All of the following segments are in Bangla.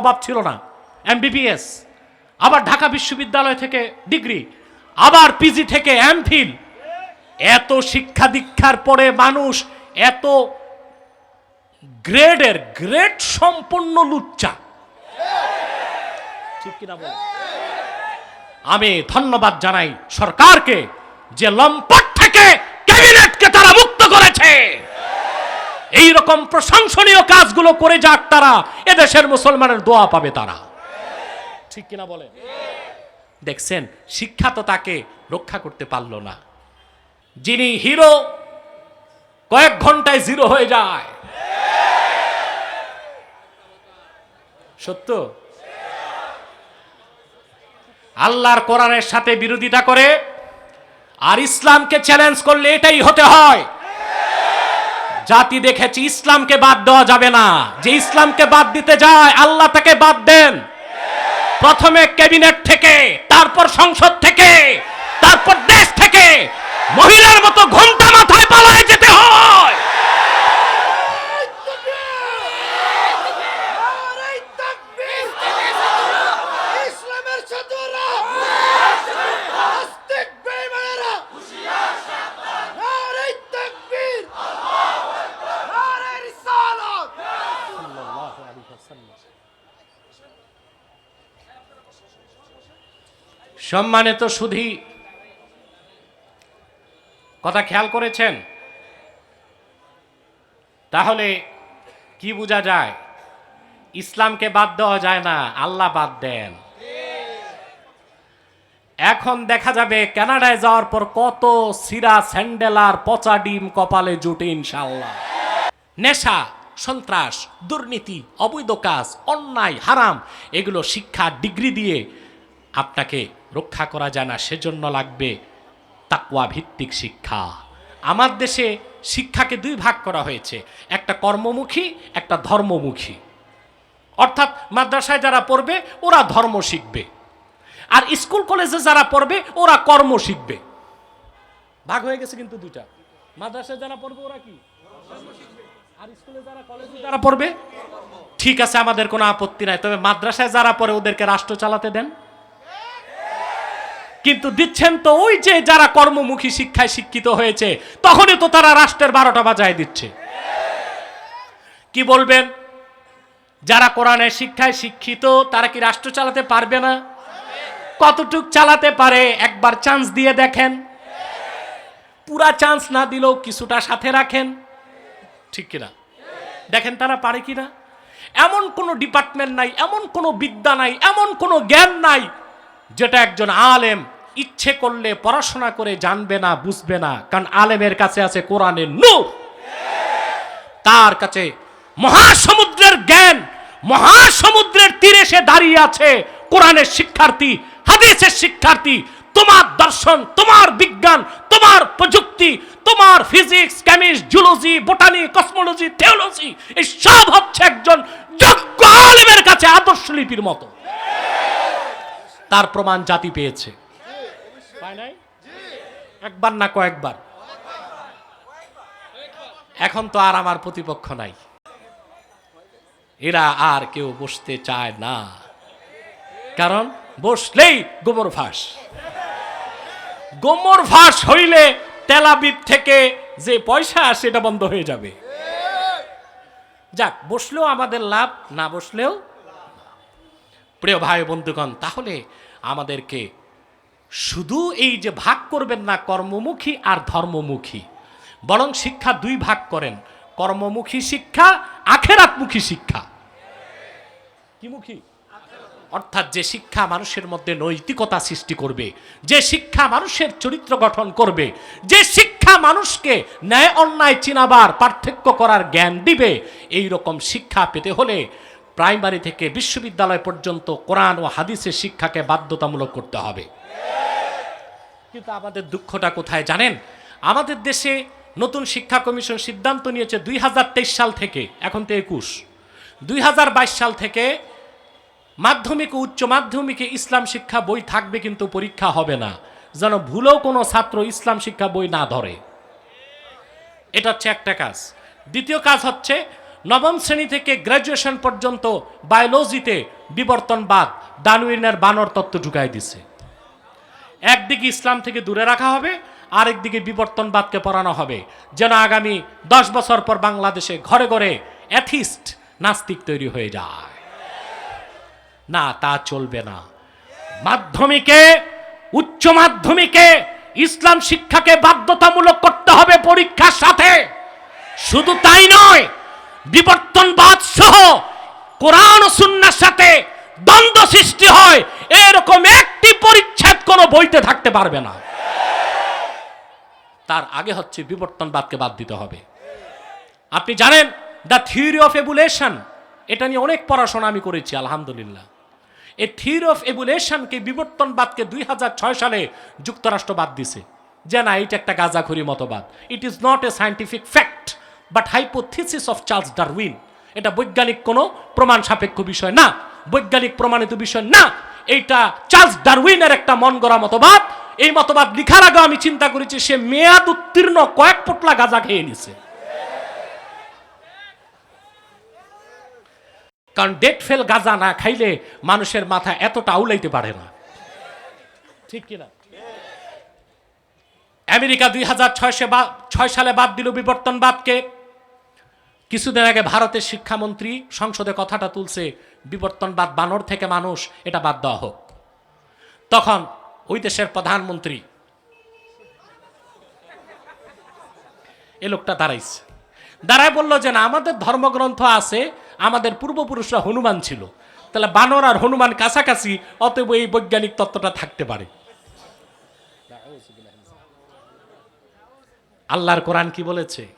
অভাব ছিল না। এমবিবিএস আবার ঢাকা বিশ্ববিদ্যালয় থেকে ডিগ্রি, আবার পিজি থেকে এমফিল এত শিক্ষা দীক্ষার পরে মানুষ এত গ্রেডের, গ্রেড সম্পন্ন লুচ্চা। ঠিক কিনা বল? আমি ধন্যবাদ জানাই সরকারকে যে লম্পট থেকে ক্যাবিনেটকে তারা মুক্ত করেছে। এই রকম প্রশংসনীয় কাজগুলো করে যাক তারা, এদেশের মুসলমানের দোয়া পাবে তারা। ঠিক কিনা বলে? দেখছেন, শিক্ষা তো তাকে রক্ষা করতে পারল না। যিনি হিরো, কয়েক ঘন্টায় জিরো হয়ে যায়। সত্য? আল্লাহর কোরআনের সাথে বিরোধিতা করে আর ইসলামকে চ্যালেঞ্জ করলে এটাই হতে হয়। জাতি দেখেছি, ইসলামকে বাদ দেওয়া যাবে না। যে ইসলামকে বাদ দিতে যায়, আল্লাহ তাকে বাদ দেন। প্রথমে ক্যাবিনেট থেকে, তারপর সংসদ থেকে, তারপর দেশ থেকে। মহিলার মতো ঘণ্টা মাথায় পালায় যেতে হয়। সম্মানিত সুধী, কথা খেয়াল করেছেন? তাহলে কি বোঝা যায়? ইসলামকে বাদ দেওয়া যায় না, আল্লাহ বাদ দেন। এখন দেখা যাবে কানাডায় যাওয়ার পর কত সিরা, স্যান্ডেল আর পচা ডিম কপালে জুটে ইনশাল্লাহ নেশা, সন্ত্রাস, দুর্নীতি, অবৈধ কাজ, অন্যায়, হারাম, এগুলো শিক্ষা ডিগ্রি দিয়ে আপনাকে রক্ষা করা যায় না, সেজন্য লাগবে তাকওয়া ভিত্তিক শিক্ষা। আমার দেশে শিক্ষাকে দুই ভাগ করা হয়েছে, একটা কর্মমুখী, একটা ধর্মমুখী। অর্থাৎ মাদ্রাসায় যারা পড়বে, ওরা ধর্ম শিখবে। আর স্কুল, কলেজে যারা পড়বে, ওরা কর্ম শিখবে। ভাগ হয়ে গেছে কিন্তু দুইটা। মাদ্রাসায় যারা পড়বে, ওরা কি? আর স্কুলে যারা, কলেজে যারা পড়বে, ঠিক আছে, আমাদের কোনো আপত্তি নাই। তবে মাদ্রাসায় যারা পড়ে, ওদেরকে রাষ্ট্র চালাতে দেন। কিন্তু দিচ্ছেন তো ওই যে যারা কর্মমুখী শিক্ষায় শিক্ষিত হয়েছে, তখনই তো তারা রাষ্ট্রের বারোটা বাজায় দিচ্ছে। কি বলবেন? যারা কোরআনের শিক্ষায় শিক্ষিত, তারা কি রাষ্ট্র চালাতে পারবে না? কতটুক চালাতে পারে? একবার চান্স দিয়ে দেখেন। পুরা চান্স না দিলেও কিছুটা সাথে রাখেন। ঠিক কিনা? দেখেন তারা পারে কিনা? এমন কোনো ডিপার্টমেন্ট নাই, এমন কোনো বিদ্যা নাই, এমন কোনো জ্ঞান নাই, যেটা একজন আলেম ইচ্ছে করলে পড়াশোনা করে জানবে না, বুঝবে না। কারণ আলেমের কাছে আছে কোরআনের নূর। তার কাছে মহাসমুদ্রের জ্ঞান, মহাসমুদ্রের তীরে সে দাঁড়িয়ে আছে। কোরআনের শিক্ষার্থী, হাদিসের শিক্ষার্থী, তোমার দর্শন, তোমার বিজ্ঞান, তোমার প্রযুক্তি, তোমার physics chemist zoology, botany, cosmology, theology, এই সব হচ্ছে একজন যোগ্য আলেমের কাছে আদর্শ লিপির মতো। তার প্রমাণ জাতি পেয়েছে। নাই? একবার না কয়েকবার? এখন তো আর আমার প্রতিপক্ষ নাই। এরা আর কেউ বসতে চায় না। কারণ বসলেই গোবর ফাঁস। গোমর ফাঁস হইলে তেলাবিদ থেকে যে পয়সা সেটা বন্ধ হয়ে যাবে। যাক, বসলেও আমাদের লাভ, না বসলেও প্রিয় ভাই বন্ধুগণ, তাহলে আমাদেরকে শুধু এই যে ভাগ করবেন না, কর্মমুখী আর ধর্মমুখী। বরং শিক্ষা দুই ভাগ করেন, কর্মমুখী শিক্ষা, আখেরাতমুখী শিক্ষা। কি মুখী অর্থাৎ যে শিক্ষা মানুষের মধ্যে নৈতিকতা সৃষ্টি করবে, যে শিক্ষা মানুষের চরিত্র গঠন করবে, যে শিক্ষা মানুষকে ন্যায় অন্যায় চিনাবার পার্থক্য করার জ্ঞান দিবে এই রকম শিক্ষা পেতে হলে প্রাইমারি থেকে বিশ্ববিদ্যালয় পর্যন্ত কোরআন ও হাদিসের শিক্ষাকে বাধ্যতামূলক করতে হবে। কিন্তু আমাদের দুঃখটা কোথায় জানেন? আমাদের দেশে নতুন শিক্ষা কমিশন সিদ্ধান্ত নিয়েছে দুই হাজার তেইশ সাল থেকে, এখন তো একুশ। দুই সাল থেকে মাধ্যমিক ও উচ্চ মাধ্যমিকে ইসলাম শিক্ষা বই থাকবে কিন্তু পরীক্ষা হবে না। যেন ভুলেও কোনো ছাত্র ইসলাম শিক্ষা বই না ধরে। এটা হচ্ছে একটা কাজ। দ্বিতীয় কাজ হচ্ছে নবম শ্রেণি থেকে গ্র্যাজুয়েশন পর্যন্ত বায়োলজিতে বিবর্তনবাদ ডানউইনের বানর তত্ত্ব ঢুকাই দিছে। একদিকে ইসলাম থেকে দূরে রাখা হবে, আরেকদিকে বিবর্তনবাদকে পড়ানো হবে। যেন আগামী দশ বছর পর বাংলাদেশে ঘরে ঘরে অ্যাথিস্ট নাস্তিক তৈরি হয়ে যায়। না, তা চলবে না। মাধ্যমিকে, উচ্চ মাধ্যমিকে ইসলাম শিক্ষাকে বাধ্যতামূলক করতে হবে পরীক্ষার সাথে। শুধু তাই নয় বিবর্তনবাদ সহ কোরআন সুন্নার সাথে দ্বন্দ্ব সৃষ্টি হয়, এরকম একটি পরিচ্ছেদ কোনো বইতে থাকতে পারবে না। তার আগে হচ্ছে বিবর্তনবাদকে বাদ দিতে হবে। আপনি জানেন, দ্য থিওরি অফ এবুলেশন, এটা নিয়ে অনেক পড়াশোনা আমি করেছি, আলহামদুলিল্লাহ। এই থিওরি অফ এবুলেশনকে বিবর্তনবাদকে দুই হাজার ছয় সালে যুক্তরাষ্ট্র বাদ দিছে। যে না এটা একটা গাজাখুরি মতবাদ। It is not a scientific fact but hypothesis of Charles Darwin এটা বৈজ্ঞানিক কোনো প্রমাণ সাপেক্ষ বিষয় না, বৈজ্ঞানিক প্রমাণিত বিষয় না। এইটা চার্লস ডারউইনের একটা মন গড়া মতবাদ। এই মতবাদ লিখার আগে আমি চিন্তা করেছি, সে মেয়াদ উত্তীর্ণ কয়েক পোটলা গাঁজা খেয়ে নিছে। কারণ ডেট ফেল গাঁজা না খাইলে মানুষের মাথা এতটা আউলাইতে পারে না। ঠিক কিনা? আমেরিকা দুই হাজার ছয় সালে বাদ দিল বিবর্তনবাদকে। কিছুদিন আগে ভারতের শিক্ষামন্ত্রী সংসদে কথাটা তুলছে, বিবর্তনবাদ বানর থেকে মানুষ, এটা বাদ দেওয়া হোক। তখন ওই দেশের প্রধানমন্ত্রী, এ লোকটা দাঁড়াইছে। দাঁড়ায় বলল যে, না, আমাদের ধর্মগ্রন্থ আছে, আমাদের পূর্বপুরুষরা হনুমান ছিল। তাহলে বানর আর হনুমান কাছাকাছি, অতএব এই বৈজ্ঞানিক তত্ত্বটা থাকতে পারে। আল্লাহর কোরআন কি বলেছে?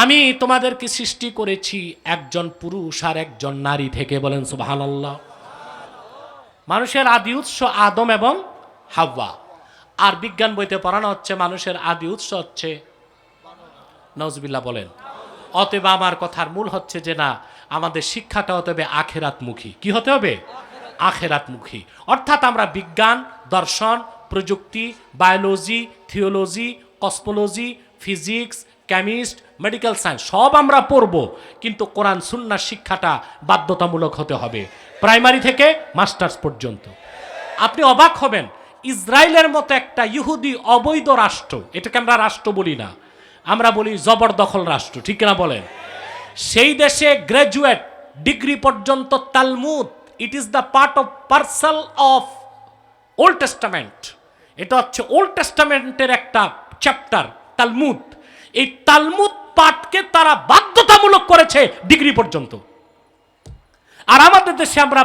আমি তোমাদেরকে সৃষ্টি করেছি একজন পুরুষ আর একজন নারী থেকে বলেন সুবহানাল্লাহ। মানুষের আদি উৎস আদম এবং হাওয়া। আর বিজ্ঞান বইতে পড়ানো হচ্ছে মানুষের আদি উৎস হচ্ছে নজবিল্লা বলেন, অতএব আমার কথার মূল হচ্ছে যে না, আমাদের শিক্ষাটা হতে হবে আখেরাতমুখী। কি হতে হবে? আখেরাতমুখী। অর্থাৎ আমরা বিজ্ঞান, দর্শন, প্রযুক্তি, biology, theology, cosmology, physics chemist medical science সব আমরা পড়ব, কিন্তু কোরআন সুন্নার শিক্ষাটা বাধ্যতামূলক হতে হবে। প্রাইমারি থেকে মাস্টার্স পর্যন্ত। আপনি অবাক হবেন, ইসরায়েলের মতো একটা ইহুদি অবৈধ রাষ্ট্র, এটাকে আমরা রাষ্ট্র বলি না, আমরা বলি জবরদখল রাষ্ট্র, ঠিক না বলেন? সেই দেশে গ্র্যাজুয়েট ডিগ্রি পর্যন্ত Talmud it is the part of parcel of old testament এটা হচ্ছে ওল্ড টেস্টামেন্টের একটা চ্যাপ্টার তালমুদ। এই তালমুদ পাঠকে তারা বাধ্যতামূলক করেছে ডিগ্রি পর্যন্ত। আর আমাদের দেশে আমরা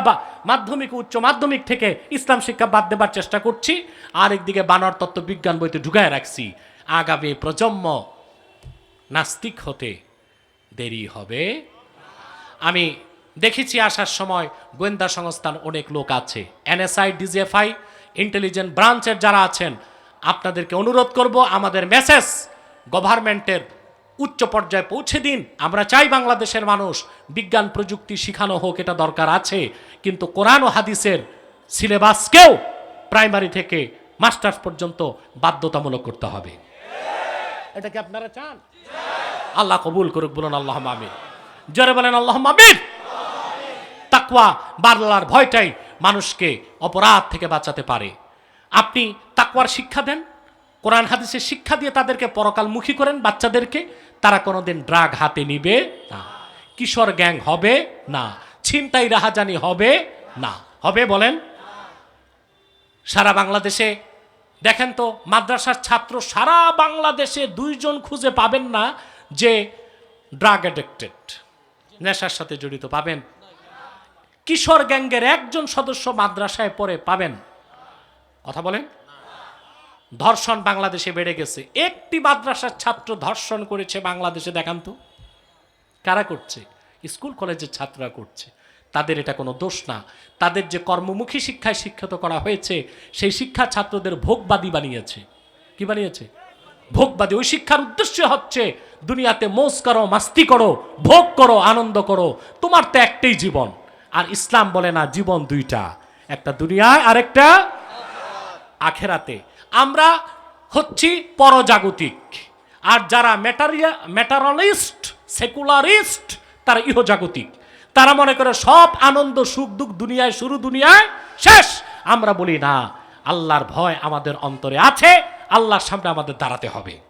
মাধ্যমিক, উচ্চ মাধ্যমিক থেকে ইসলাম শিক্ষা বাদ দেবার চেষ্টা করছি। আর একদিকে বানর তত্ত্ব বিজ্ঞান বইতে ঢুকায় রাখছি। আগামী প্রজন্ম নাস্তিক হতে দেরি হবে। আমি দেখেছি আসার সময় গোয়েন্দা সংস্থান অনেক লোক আছে। এনএসআই, ডিজিএফআই, ইন্টেলিজেন্ট ব্রাঞ্চের যারা আছেন, আপনাদেরকে অনুরোধ করব আমাদের মেসেজ গভর্নমেন্টের উচ্চ পর্যায়ে পৌঁছে দিন। আমরা চাই বাংলাদেশের মানুষ বিজ্ঞান প্রযুক্তি শিখানো হোক, এটা দরকার আছে। কিন্তু কোরআন ও হাদিসের সিলেবাসকেও প্রাইমারি থেকে মাস্টার্স পর্যন্ত বাধ্যতামূলক করতে হবে। এটা কি আপনারা চান? আল্লাহ কবুল করুক, বলুন আল্লাহ আমিন। জোরে বলেন আল্লাহ আমিন। তাকওয়া বারলার ভয়টাই মানুষকে অপরাধ থেকে বাঁচাতে পারে। আপনি তাকওয়ার শিক্ষা দেন? কোরআন হাদিসের শিক্ষা দিয়ে তাদেরকে পরকালমুখী করেন, বাচ্চাদেরকে। তারা কোনোদিন ড্রাগ হাতে নিবে না। কিশোর গ্যাং হবে না। ছিনতাই রাহাজানি হবে না। হবে বলেন? সারা বাংলাদেশে, দেখেন তো, মাদ্রাসার ছাত্র সারা বাংলাদেশে দুইজন খুঁজে পাবেন না যে ড্রাগ অ্যাডিক্টেড। নেশার সাথে জড়িত পাবেন। কিশোর গ্যাংয়ের একজন সদস্য মাদ্রাসায় পড়ে পাবেন। কথা বলেন? ধর্ষণ বাংলাদেশে বেড়ে গেছে। একটি মাদ্রাসার ছাত্র ধর্ষণ করেছে বাংলাদেশে, দেখান তো। কারা করছে? স্কুল, কলেজের ছাত্ররা করছে। তাদের এটা কোনো দোষ না। তাদের যে কর্মমুখী শিক্ষায় শিক্ষিত করা হয়েছে, সেই শিক্ষা ছাত্রদের ভোগবাদী বানিয়েছে। কি বানিয়েছে? ভোগবাদী। ওই শিক্ষার উদ্দেশ্য হচ্ছে, দুনিয়াতে মোজ করো, মাস্তি করো, ভোগ করো, আনন্দ করো। তোমার তো একটাই জীবন। আর ইসলাম বলে না, জীবন দুইটা। একটা দুনিয়ায়, আরেকটা আখেরাতে। আমরা হচ্ছি পরজাগতিক। আর যারা ম্যাটারিয়া, ম্যাটারালিস্ট, সেকুলারিস্ট, তারা ইহজাগতিক। তারা মনে করে সব আনন্দ, সুখ, দুঃখ দুনিয়ায়, শুরু দুনিয়ায়, শেষ। আমরা বলি না, আল্লাহর ভয় আমাদের অন্তরে আছে, আল্লাহর সামনে আমাদের দাঁড়াতে হবে।